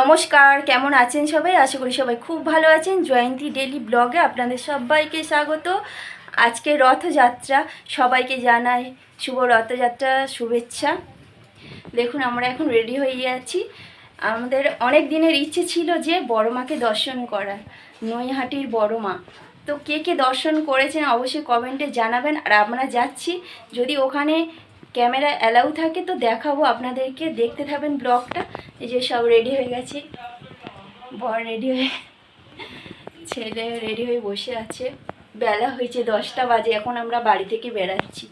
নমস্কার, কেমন আছেন সবাই? আশা করি সবাই খুব ভালো আছেন। জয়ন্তী ডেলি ব্লগে আপনাদের সবাইকে স্বাগত। আজকে রথযাত্রা, সবাইকে জানাই শুভ রথযাত্রা শুভেচ্ছা। দেখুন, আমরা এখন রেডি হয়ে যাচ্ছি আমাদের অনেক দিনের ইচ্ছে ছিল যে বড় মাকে দর্শন করার, নৈহাটির বড় মা। তো কে কে দর্শন করেছেন অবশ্যই কমেন্টে জানাবেন। আর আমরা যাচ্ছি, যদি ওখানে ক্যামেরা অ্যালাউ থাকে তো দেখাবো আপনাদেরকে। দেখতে থাকবেন ব্লগটা। এই যে সব রেডি হয়ে গেছে। বর রেডি হয়ে ছেলে রেডি হয়ে বসে আছে। বেলা হয়েছে দশটা বাজে, এখন আমরা বাড়ি থেকে বেড়াচ্ছি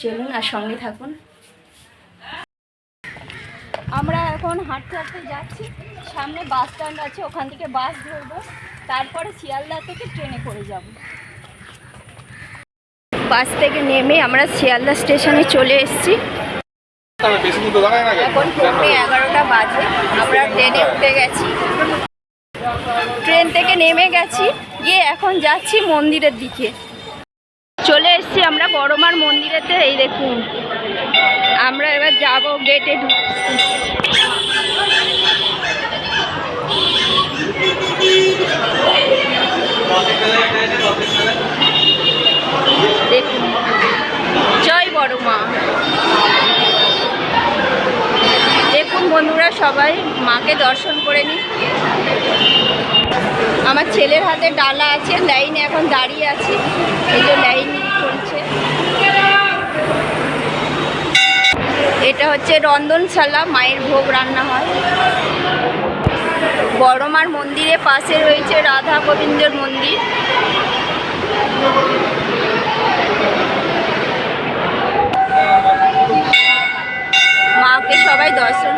চলুন আর সঙ্গে থাকুন। আমরা এখন হাঁটতে হাঁটতে যাচ্ছি। সামনে বাস স্ট্যান্ড আছে, ওখান থেকে বাস ধরবো। তারপরে শিয়ালদা থেকে ট্রেনে করে যাব। বাস থেকে নেমে আমরা শিয়ালদা স্টেশনে চলে এসেছি? এখন এগারোটা বাজে, আমরা ট্রেনে উঠে গেছি। ট্রেন থেকে নেমে গেছি, গিয়ে এখন যাচ্ছি মন্দিরের দিকে। চলে এসেছি আমরা বড়মার মন্দিরেতে, এই দেখুন। আমরা এবার যাব গেটে ঢুকছি দেখুন জয় বড় মা দেখুন বন্ধুরা সবাই মাকে দর্শন করে নিন আমার ছেলের হাতে ডালা আছে, লাইনে এখন দাঁড়িয়ে আছি। এই যে লাইন চলছে। এটা হচ্ছে রন্ধনশালা, মায়ের ভোগ রান্না হয়। বড়মার মন্দিরের পাশে রয়েছে রাধা গোবিন্দের মন্দির। মাকে সবাই দর্শন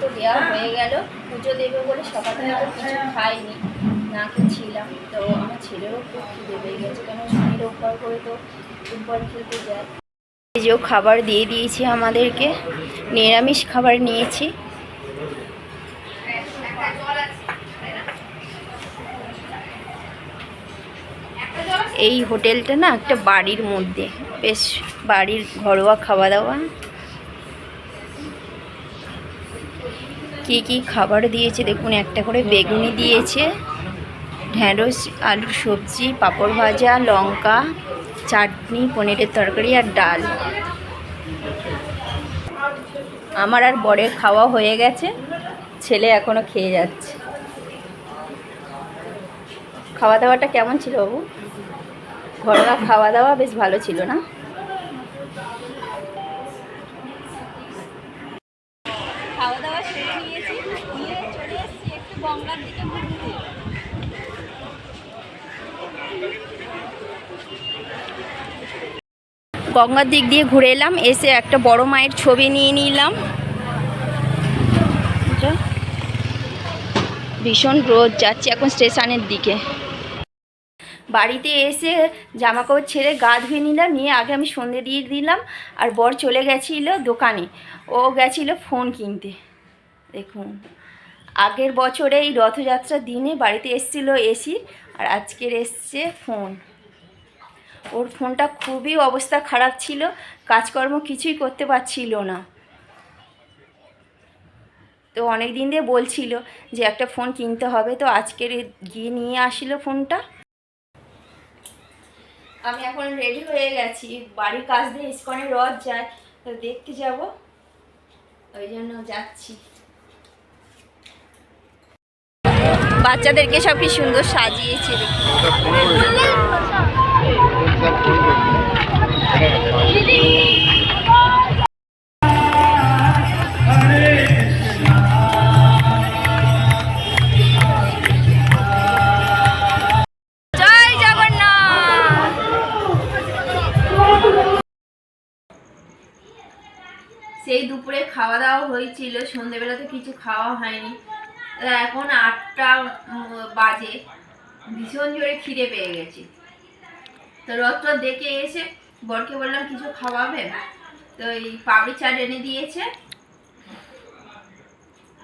তো দেওয়া হয়ে গেল। পুজো দেবে বলে তো কিছু খাইনি, না খেয়েছিলাম। তো আমার খুব খিদে পেয়ে গেছে কেন করে তো ফুটবল খেলতে যায়। এই যে খাবার দিয়ে দিয়েছি আমাদেরকে, নিরামিষ খাবার নিয়েছি। এই হোটেলটা না একটা বাড়ির মধ্যে, বেশ বাড়ির ঘরোয়া খাওয়া দাওয়া। কি কি খাবার দিয়েছে? দেখুন, একটা করে বেগুনি দিয়েছে, ঢ্যাঁড়স আলুর সবজি, পাঁপড় ভাজা, লঙ্কা, চাটনি, পনিরের তরকারি আর ডাল। আমার আর বরের খাওয়া হয়ে গেছে, ছেলে এখনও খেয়ে যাচ্ছে। খাওয়া দাওয়াটা কেমন ছিল বাবু? ঘরোয়া খাওয়া দাওয়া বেশ ভালো ছিল না খাওয়া দাওয়া সেরে নিয়েছি নিয়ে চলে এসেছি একটু গঙ্গার দিকে দিয়ে ঘুরে এলাম, এসে একটা বড় মায়ের ছবি নিয়ে নিলাম। ভীষণ রোদ, যাচ্ছে এখন স্টেশনের দিকে। বাড়িতে এসে জামা কাপড় ছেড়ে গা ধুয়ে নিলাম, নিয়ে আগে আমি সন্ধে দিয়ে দিলাম, আর বর চলে গেছিল দোকানে। ও গেছিল ফোন কিনতে। দেখুন। আগের বছরে এই রথযাত্রার দিনে বাড়িতে এসছিল এসি, আর আজকের এসছে ফোন। ওর ফোনটা খুবই অবস্থা খারাপ ছিল, কাজকর্ম কিছুই করতে পারছিল না। তো অনেক দিন দিয়ে বলছিল যে একটা ফোন কিনতে হবে, তো আজকের গিয়ে নিয়ে আসলো ফোনটা। আমি এখন রেডি হয়ে গেছি বাড়ির কাজ দিয়ে ইস্কনে রথ যায়, তো দেখতে যাব। ওই জন্য যাচ্ছি। বাচ্চাদেরকে সব কি সুন্দর সাজিয়েছে সেই দুপুরে খাওয়া দাওয়া হয়েছিল সন্ধেবেলা তো কিছু খাওয়া হয়নি। এখন আটটা বাজে। ভীষণ জোরে খিদে পেয়ে গেছি। তো রথ দেখে এসে বরকে বললাম, কিছু খাওয়াবে? তো এই পাপড়ি চাট এনে দিয়েছে।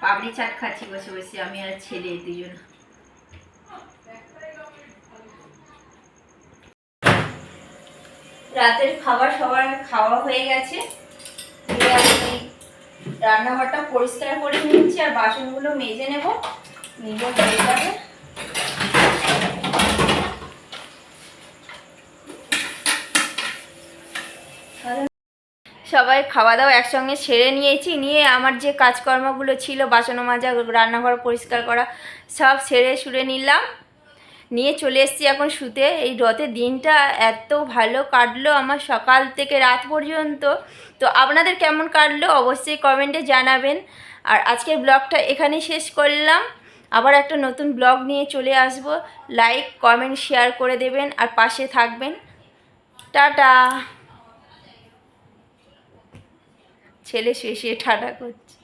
পাপড়ি চাট খাচ্ছি বসে বসে, আমি আর ছেলে, দুজন। রাতের খাবার সবার খাওয়া হয়ে গেছে। রান্নাঘরটা পরিষ্কার করে নিচ্ছি আর বাসনগুলো মেজে নেব। যাবে সবাই খাওয়া দাওয়া একসঙ্গে সেরে নিয়েছি, নিয়ে আমার যে কাজকর্মগুলো ছিল, বাসন মাজা, রান্নাঘর পরিষ্কার করা, সব সেরে সুরে নিলাম। নিয়ে চলে এসেছি এখন শুতে। এই রথের দিনটা এত ভালো কাটলো আমার সকাল থেকে রাত পর্যন্ত। তো আপনাদের কেমন কাটলো অবশ্যই কমেন্টে জানাবেন। আর আজকের ব্লগটা এখানেই শেষ করলাম। আবার একটা নতুন ব্লগ নিয়ে চলে আসব। লাইক কমেন্ট শেয়ার করে দেবেন আর পাশে থাকবেন। টাটা। ছেলে শুয়ে শুয়ে ঠাটা করছে।